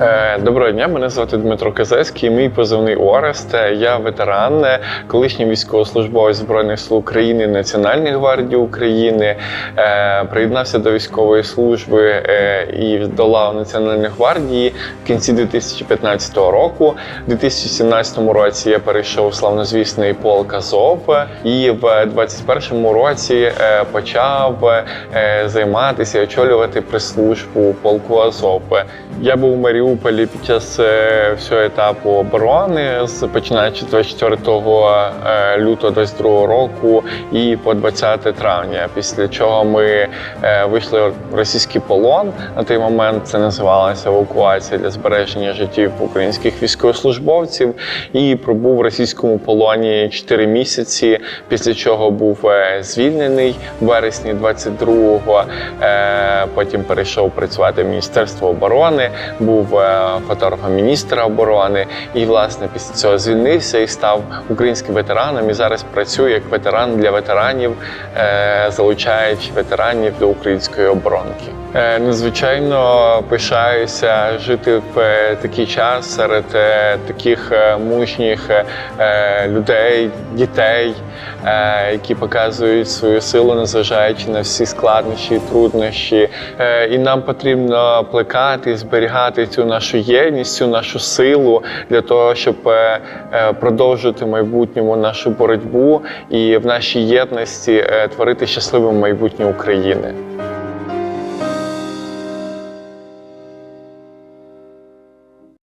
Е, Доброго дня, мене звати Дмитро Казецький. Мій позивний Орест. Е, Я ветеран, е, колишній військовослужбовець Збройних сил України, Національної гвардії України. Приєднався до військової служби і до лав Національної гвардії в кінці 2015 року. У 2017 році я перейшов в славнозвісний полк Азов і в 2021 році почав займатися очолювати прес-службу полку Азов. Я був у Маріуполі під час е, всього етапу оборони, з починаючи з 24 е, лютого 22 року і по 20 травня. Після чого ми е, вийшли в російський полон. На той момент це називалася евакуація для збереження життів українських військовослужбовців. І пробув в російському полоні 4 місяці. Після чого був звільнений в вересні 22-го. Е, Потім перейшов працювати в Міністерство оборони, був фотографом міністра оборони. І, власне, після цього звільнився і став українським ветераном. І зараз працюю як ветеран для ветеранів, е, залучаючи ветеранів до української оборонки. Е, Надзвичайно пишаюся жити в е, такий час серед е, таких е, мужніх е, людей, дітей, е, які показують свою силу, незважаючи на всі складнощі і труднощі. Е, І нам потрібно плекати, зберігати цю нашу єдність, всю нашу силу для того, щоб е, е, в майбутньому нашу боротьбу і в нашій єдності е, творити щасливе майбутнє України.